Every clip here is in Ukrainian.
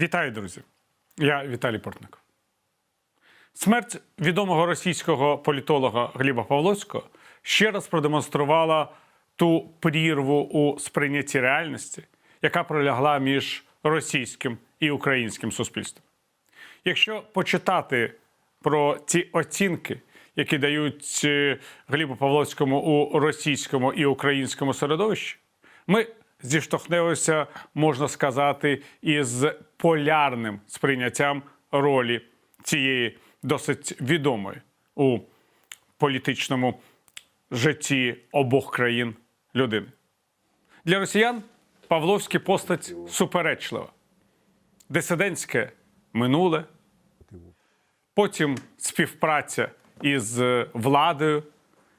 Вітаю, друзі! Я Віталій Портников. Смерть відомого російського політолога Гліба Павловського ще раз продемонструвала ту прірву у сприйнятті реальності, яка пролягла між російським і українським суспільством. Якщо почитати про ці оцінки, які дають е, Глібу Павловському у російському і українському середовищі, ми зіштовхнулися, можна сказати, із полярним сприйняттям ролі цієї досить відомої у політичному житті обох країн людини. Для росіян Павловський постать суперечлива, дисидентське минуле, потім співпраця із владою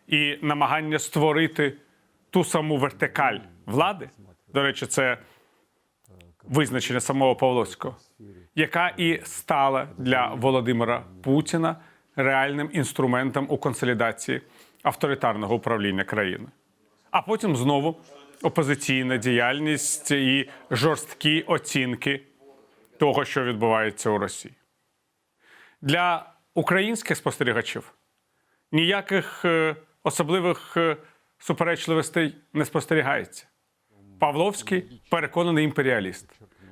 і намагання створити ту саму вертикаль влади. До речі, це визначення самого Павловського, яка і стала для Володимира Путіна реальним інструментом у консолідації авторитарного управління країною. А потім знову опозиційна діяльність і жорсткі оцінки того, що відбувається у Росії. Для українських спостерігачів ніяких е, особливих е, суперечливостей не спостерігається. Павловський переконаний імперіаліст,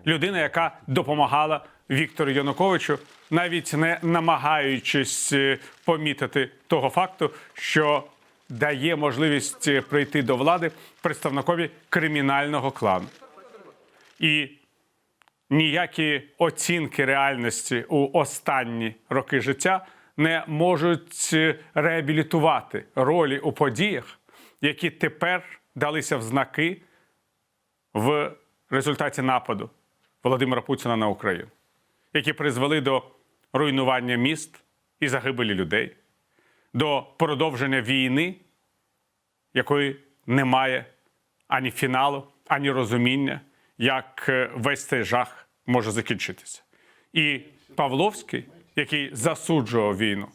людина, яка допомагала Віктору Януковичу, навіть не намагаючись е, помітити того факту, що дає можливість е, прийти до влади представникові кримінального клану. І ніякі оцінки реальності у останні роки життя не можуть е, реабілітувати ролі у подіях, які тепер далися в знаки в результаті нападу Володимира Путіна на Україну, які призвели до руйнування міст і загибелі людей, до продовження війни, якої немає ані фіналу, ані розуміння, як е, весь цей жах може закінчитися. І Павловський, який засуджував війну,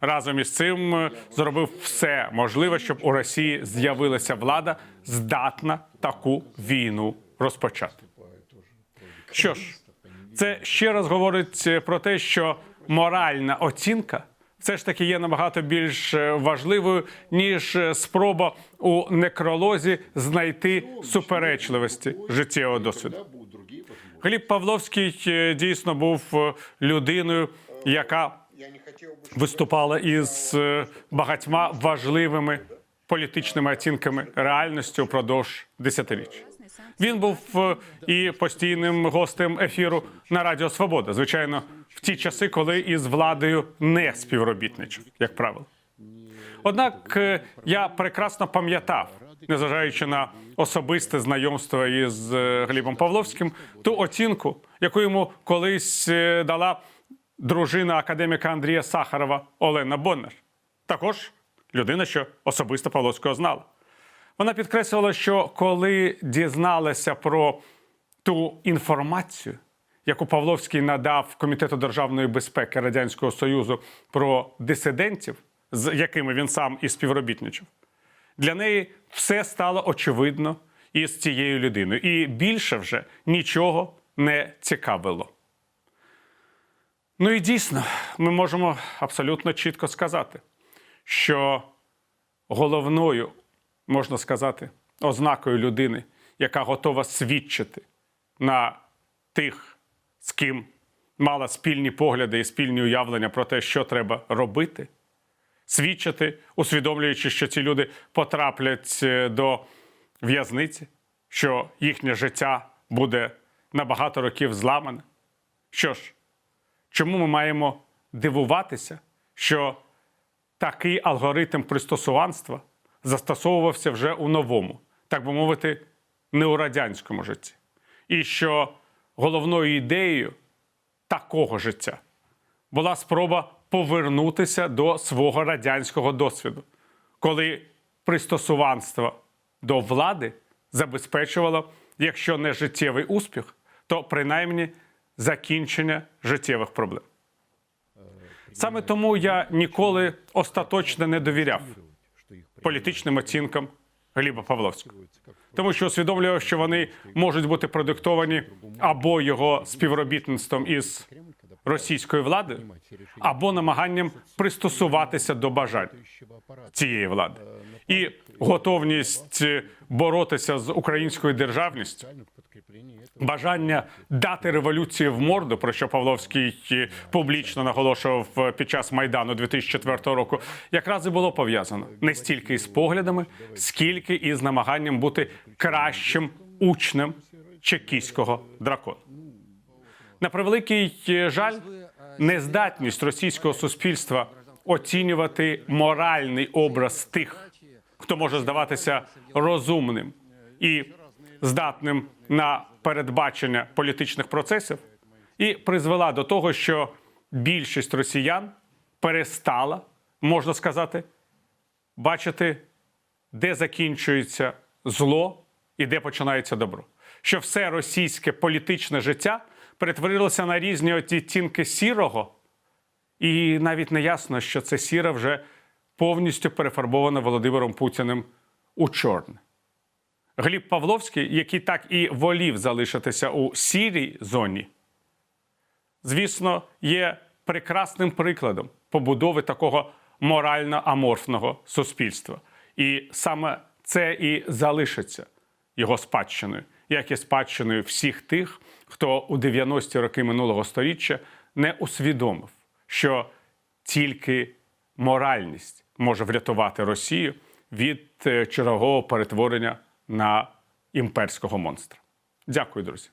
разом із цим е, зробив все можливе, щоб у Росії з'явилася влада, здатна таку війну розпочати. Що ж, це ще раз говорить е, про те, що моральна оцінка все ж таки є набагато більш е, важливою, ніж спроба у некролозі знайти суперечливості життєвого досвіду. Гліб Павловський дійсно був людиною, яка виступала із е, багатьма важливими політичними оцінками реальності упродовж десятиліть. Він був е, і постійним гостем ефіру на Радіо Свобода. Звичайно, в ті часи, коли із владою не співробітничав, як правило. Однак е, я прекрасно пам'ятав, незважаючи на особисте знайомство із Глібом Павловським, ту оцінку, яку йому колись дала дружина академіка Андрія Сахарова Олена Боннер. Також людина, що особисто Павловського знала. Вона підкреслювала, що коли дізналася про ту інформацію, яку Павловський надав Комітету державної безпеки Радянського Союзу про дисидентів, з якими він сам і співробітничав, для неї все стало очевидно із цією людиною. І більше вже нічого не цікавило. Ну і дійсно, ми можемо абсолютно чітко сказати, що головною, можна сказати, ознакою людини, яка готова свідчити на тих, з ким мала спільні погляди і спільні уявлення про те, що треба робити, свідчити, усвідомлюючи, що ці люди потраплять е, до в'язниці, що їхнє життя буде на багато років зламане. Що ж, чому ми маємо дивуватися, що такий алгоритм пристосуванства застосовувався вже у новому, так би мовити, не у радянському житті. І що головною ідеєю такого життя була спроба повернутися до свого радянського досвіду, коли пристосуванство до влади забезпечувало, якщо не життєвий успіх, то принаймні закінчення життєвих проблем. Саме тому я ніколи остаточно не довіряв політичним оцінкам Гліба Павловського. Тому що усвідомлював, що вони можуть бути продиктовані або його співробітництвом із російською владою, або намаганням пристосуватися до бажань цієї влади. І готовність боротися з українською державністю, бажання дати революції в морду, про що Павловський е, публічно наголошував е, під час майдану 2004 року, якраз і було пов'язано не стільки із поглядами, скільки із намаганням бути кращим учнем чекіського дракону. На превеликий е, жаль, нездатність російського суспільства оцінювати моральний образ тих, хто може здаватися розумним і здатним на передбачення політичних процесів, і призвела до того, що більшість росіян перестала, можна сказати, бачити, де закінчується зло і де починається добро. Що все російське політичне життя перетворилося на різні оттінки сірого, і навіть не ясно, що це сіре вже повністю перефарбоване Володимиром Путіним у чорне. Гліб Павловський, який так і волів залишитися у сірій зоні, звісно, є прекрасним прикладом побудови такого морально аморфного суспільства. І саме це і залишиться його спадщиною, як і спадщиною всіх тих, хто у 90-ті роки минулого століття не усвідомив, що тільки моральність може врятувати Росію від е, чергового перетворення на імперського монстра. Дякую, друзі.